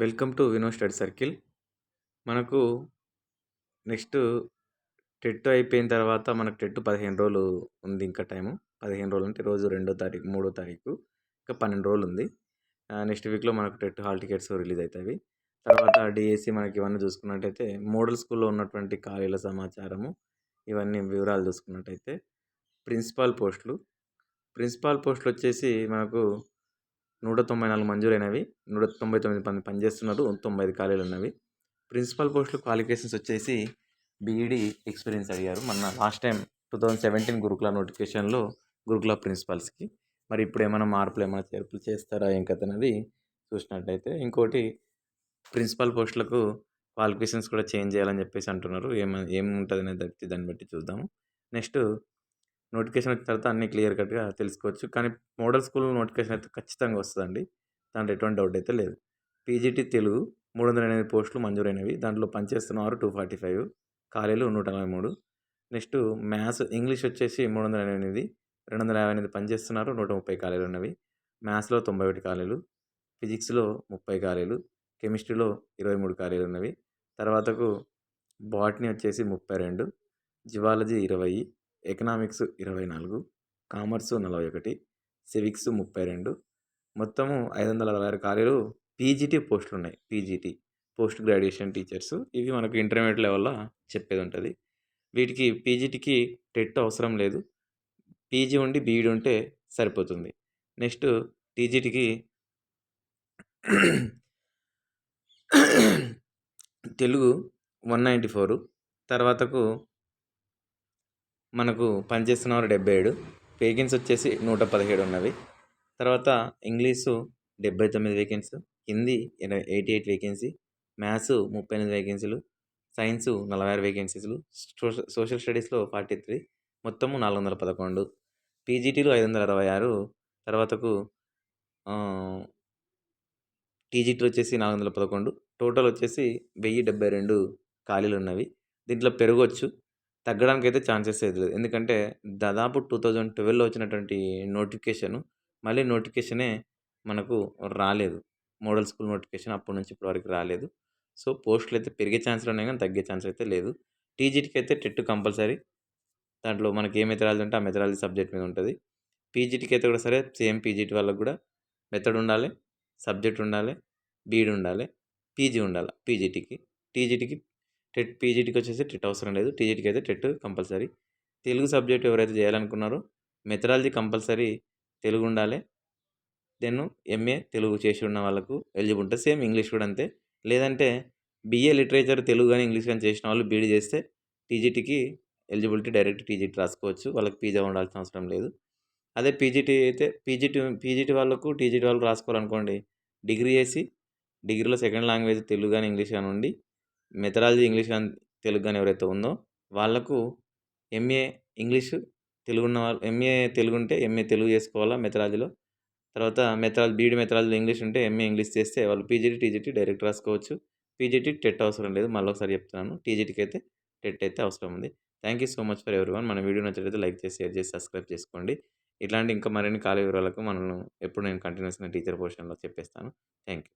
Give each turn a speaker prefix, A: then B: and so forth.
A: Welcome to Vino study circle. మనకు next TET అయిపోయిన తర్వాత మనకు టెట్ పదిహేను రోజులు ఉంది ఇంకా టైము. పదిహేను రోజులు అంటే రోజు రెండో తారీఖు మూడో తారీఖు ఇంకా పన్నెండు రోజులు ఉంది. నెక్స్ట్ వీక్లో మనకు టెట్ హాల్ టికెట్స్ రిలీజ్ అవుతాయి తర్వాత డిఎస్సి మనకి ఇవన్నీ చూసుకున్నట్టయితే మోడల్ స్కూల్లో ఉన్నటువంటి ఖాళీల సమాచారము ఇవన్నీ వివరాలు చూసుకున్నట్టయితే ప్రిన్సిపాల్ పోస్టులు. ప్రిన్సిపాల్ పోస్టులు వచ్చేసి మనకు నూట తొంభై నాలుగు మంజూరైనవి నూట తొంభై తొమ్మిది మంది పనిచేస్తున్నారు తొంభై ఐదు ఖాళీలు ఉన్నవి ప్రిన్సిపల్ పోస్టులు క్వాలిఫికేషన్స్ వచ్చేసి బీఈడీ ఎక్స్పీరియన్స్ అడిగారు. మొన్న last time two thousand seventeen Gurukula నోటిఫికేషన్లో గురుకుల ప్రిన్సిపల్స్కి. మరి ఇప్పుడు ఏమైనా మార్పులు ఏమైనా చేర్పులు చేస్తారా ఏం కథ అనేది చూసినట్టయితే ఇంకోటి ప్రిన్సిపల్ పోస్టులకు క్వాలిఫికేషన్స్ కూడా చేంజ్ చేయాలని చెప్పేసి అంటున్నారు. ఏమ ఏముంటుంది అనేది దాన్ని బట్టి చూద్దాము. నెక్స్ట్ నోటిఫికేషన్ వచ్చిన తర్వాత అన్నీ క్లియర్ కట్గా తెలుసుకోవచ్చు. కానీ మోడల్ స్కూల్ నోటిఫికేషన్ అయితే ఖచ్చితంగా వస్తుందండి. దాంట్లో ఎటువంటి డౌట్ అయితే లేదు. పీజీటీ తెలుగు మూడు వందల ఎనిమిది పోస్టులు మంజూరైనవి. దాంట్లో పనిచేస్తున్నవారు టూ ఫార్టీ ఫైవ్ ఖాళీలు నూట నలభై మూడు. నెక్స్ట్ మ్యాథ్స్ ఇంగ్లీష్ వచ్చేసి మూడు వందల ఎనిమిది రెండు వందల యాభై ఎనిమిది పనిచేస్తున్నారు నూట ముప్పై ఖాళీలు ఉన్నవి. మ్యాథ్స్లో తొంభై ఒకటి ఖాళీలు ఫిజిక్స్లో ముప్పై ఖాళీలు కెమిస్ట్రీలో ఇరవై మూడు ఖాళీలు ఉన్నవి. తర్వాతకు బాటనీ వచ్చేసి ముప్పై రెండు జువాలజీ ఇరవై ఎకనామిక్స్ ఇరవై నాలుగు కామర్సు నలభై ఒకటి సివిక్స్ ముప్పై రెండు. మొత్తము ఐదు వందల అరవై ఆరు ఖాళీలు పీజీటీ పోస్టులు ఉన్నాయి. PGT post graduation teachers. ఇవి మనకు ఇంటర్మీడియట్ లెవెల్లో చెప్పేది ఉంటుంది. వీటికి పీజీటీకి టెట్ అవసరం లేదు. పీజీ ఉండి బీఈడి ఉంటే సరిపోతుంది. నెక్స్ట్ టీజీటీకి తెలుగు వన్ నైంటీ ఫోరు. తర్వాతకు మనకు పనిచేస్తున్న వారు డెబ్బై ఏడు వేకెన్సీ వచ్చేసి నూట పదిహేడు ఉన్నవి. తర్వాత ఇంగ్లీషు డెబ్బై తొమ్మిది vacancy Hindi eighty eight vacancy maths ముప్పై ఎనిమిది వేకెన్సీలు సైన్స్ నలభై ఆరు వేకెన్సీలు సోషల్ స్టడీస్లో ఫార్టీ త్రీ మొత్తము నాలుగు వందల పదకొండు. పీజీటీలో ఐదు వందల అరవై ఆరు తర్వాతకు టీజీటీ వచ్చేసి నాలుగు వందల పదకొండు టోటల్ వచ్చేసి వెయ్యి డెబ్బై రెండు ఖాళీలు ఉన్నవి. దీంట్లో పెరగవచ్చు తగ్గడానికి అయితే ఛాన్సెస్ లేదు. ఎందుకంటే దాదాపు టూ థౌజండ్ ట్వెల్వ్లో వచ్చినటువంటి నోటిఫికేషన్ మళ్ళీ నోటిఫికేషనే మనకు రాలేదు. మోడల్ స్కూల్ నోటిఫికేషన్ అప్పటి నుంచి ఇప్పటి వరకు రాలేదు. సో పోస్టులు అయితే పెరిగే ఛాన్సులు ఉన్నాయి కానీ తగ్గే ఛాన్స్ అయితే లేదు. టీజీటీకి అయితే టెట్ కంపల్సరీ. దాంట్లో మనకి ఏ మెథడాలజీ ఉంటే ఆ మెథడాలజీ సబ్జెక్ట్ మీద ఉంటుంది. పీజీటీకి అయితే కూడా సరే సేమ్ పీజీటీ వాళ్ళకి కూడా మెథడ్ ఉండాలి సబ్జెక్ట్ ఉండాలి బీఈడి ఉండాలి పీజీ ఉండాలి పీజీటీకి. టీజీటీకి టెట్ పీజీటీకి వచ్చేసి టెట్ అవసరం లేదు. టీజీటీకి అయితే టెట్ కంపల్సరీ. తెలుగు సబ్జెక్ట్ ఎవరైతే చేయాలనుకున్నారో మెథడాలజీ కంపల్సరీ తెలుగు ఉండాలి. దెన్ ఎంఏ తెలుగు చేసి ఉన్న వాళ్ళకు ఎలిజిబుల్ ఉంటుంది సేమ్ ఇంగ్లీష్ కూడా అంతే. లేదంటే బిఏ లిటరేచర్ తెలుగు కానీ ఇంగ్లీష్ కానీ చేసిన వాళ్ళు బీడీ చేస్తే టీజీటీకి ఎలిజిబిలిటీ డైరెక్ట్ టీజీటీ రాసుకోవచ్చు. వాళ్ళకి పీజీ ఉండాల్సిన అవసరం లేదు. అదే పీజీటీ అయితే పీజీటీ పీజీటీ వాళ్ళకు టీజీటీ వాళ్ళు రాసుకోవాలనుకోండి డిగ్రీ చేసి డిగ్రీలో సెకండ్ లాంగ్వేజ్ తెలుగు కానీ ఇంగ్లీష్ కానీ ఉండి మెథడాలజీ ఇంగ్లీష్ కానీ తెలుగు కానీ ఎవరైతే ఉందో వాళ్ళకు ఎంఏ ఇంగ్లీషు తెలుగు ఉన్న వాళ్ళు ఎంఏ తెలుగు ఉంటే ఎంఏ తెలుగు చేసుకోవాలా మెథడాలజీలో? తర్వాత మెథడాలజీ బీఈడి మెథడాలజీలో ఇంగ్లీష్ ఉంటే ఎంఏ ఇంగ్లీష్ చేస్తే వాళ్ళు పీజీటీ టీజీటీ డైరెక్ట్ రాసుకోవచ్చు. పీజీటీ టెట్ అవసరం లేదు మళ్ళీ ఒకసారి చెప్తున్నాను. టీజీటీకి అయితే టెట్ అయితే అవసరం ఉంది. Thank you so much for everyone మన వీడియో నచ్చినట్లయితే లైక్ చేసి షేర్ చేసి సబ్స్క్రైబ్ చేసుకోండి. ఇట్లాంటి ఇంకా మరిన్ని ఖాళీ వివరాలకు మనల్ని ఎప్పుడు నేను కంటిన్యూస్గా టీచర్ పోర్షన్లో చెప్పేస్తాను. Thank you.